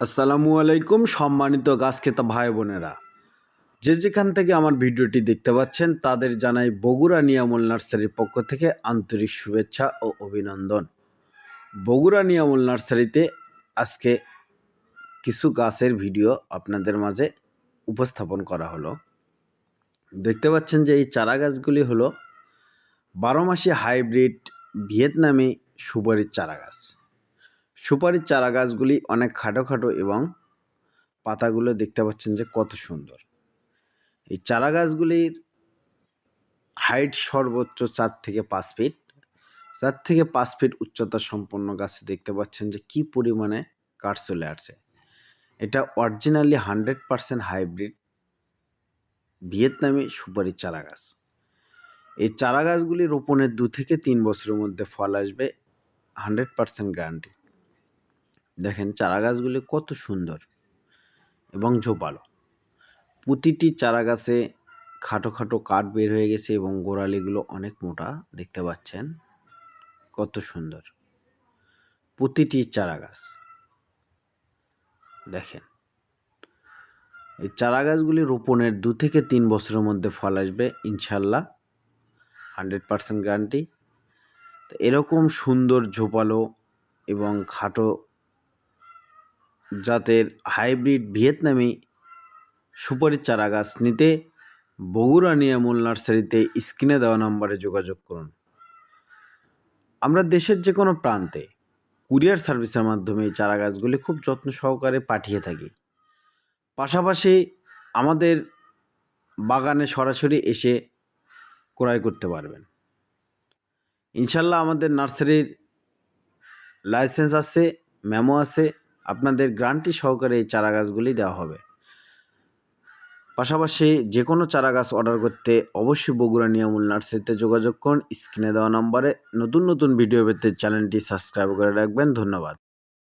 আসসালামু আলাইকুম, সম্মানিত গাছ খেতা ভাই বোনেরা। যে যেখান থেকে আমার ভিডিওটি দেখতে পাচ্ছেন, তাদের জানাই বগুড়া নিয়ামল নার্সারির পক্ষ থেকে আন্তরিক শুভেচ্ছা ও অভিনন্দন। বগুড়া নিয়ামল নার্সারিতে আজকে কিছু গাছের ভিডিও আপনাদের মাঝে উপস্থাপন করা হলো। দেখতে পাচ্ছেন যে এই চারা গাছগুলি হলো বারো মাসি হাইব্রিড ভিয়েতনামি সুপারির চারা গাছ। সুপারির চারা গাছগুলি অনেক খাটো খাটো এবং পাতাগুলো দেখতে পাচ্ছেন যে কত সুন্দর। এই চারা গাছগুলির হাইট সর্বোচ্চ চার থেকে পাঁচ ফিট চার থেকে পাঁচ ফিট উচ্চতা সম্পন্ন গাছে দেখতে পাচ্ছেন যে কি পরিমাণে কাঠ চলে আসছে। এটা অরিজিনালি হান্ড্রেড পারসেন্ট হাইব্রিড ভিয়েতনামি সুপারির চারা গাছ এই চারা গাছগুলি রোপণের দু থেকে তিন বছরের মধ্যে ফল আসবে হান্ড্রেড পারসেন্ট গ্যারান্টি দেখেন চারা গাছগুলি কত সুন্দর এবং ঝোপালো। প্রতিটি চারা গাছে খাটো খাটো কাঠ বের হয়ে গেছে এবং গোড়ালিগুলো অনেক মোটা, দেখতে পাচ্ছেন? কত সুন্দর। প্রতিটি চারা গাছ দেখেন, এই চারা গাছগুলি রোপণের দু থেকে তিন বছরের মধ্যে ফল আসবে, ইনশাল্লাহ। Hundred percent guarantee. এরকম সুন্দর ঝোপালো এবং খাটো জাতের হাইব্রিড ভিয়েতনামি সুপারি চারা গাছ নিতে বগুড়া নিয়ামূল নার্সারিতে স্ক্রিনে দেওয়া নম্বরে যোগাযোগ করুন। আমরা দেশের যে কোনো প্রান্তে কুরিয়ার সার্ভিসের মাধ্যমে এই চারা গাছগুলি খুব যত্ন সহকারে পাঠিয়ে থাকি। পাশাপাশি আমাদের বাগানে সরাসরি এসে ক্রয় করতে পারবেন। ইনশাল্লাহ আমাদের নার্সারির লাইসেন্স আছে, মেমো আছে আপনাদের গ্রান্টি সহকারে এই চারা গাছগুলি দেওয়া হবে। পাশাপাশি যে কোনো চারা গাছ অর্ডার করতে অবশ্যই বগুড়া নিয়ামূল নার্সারিতে যোগাযোগ করুন। স্ক্রিনে দেওয়া নম্বরে নতুন নতুন ভিডিও পেতে চ্যানেলটি সাবস্ক্রাইব করে রাখবেন। ধন্যবাদ।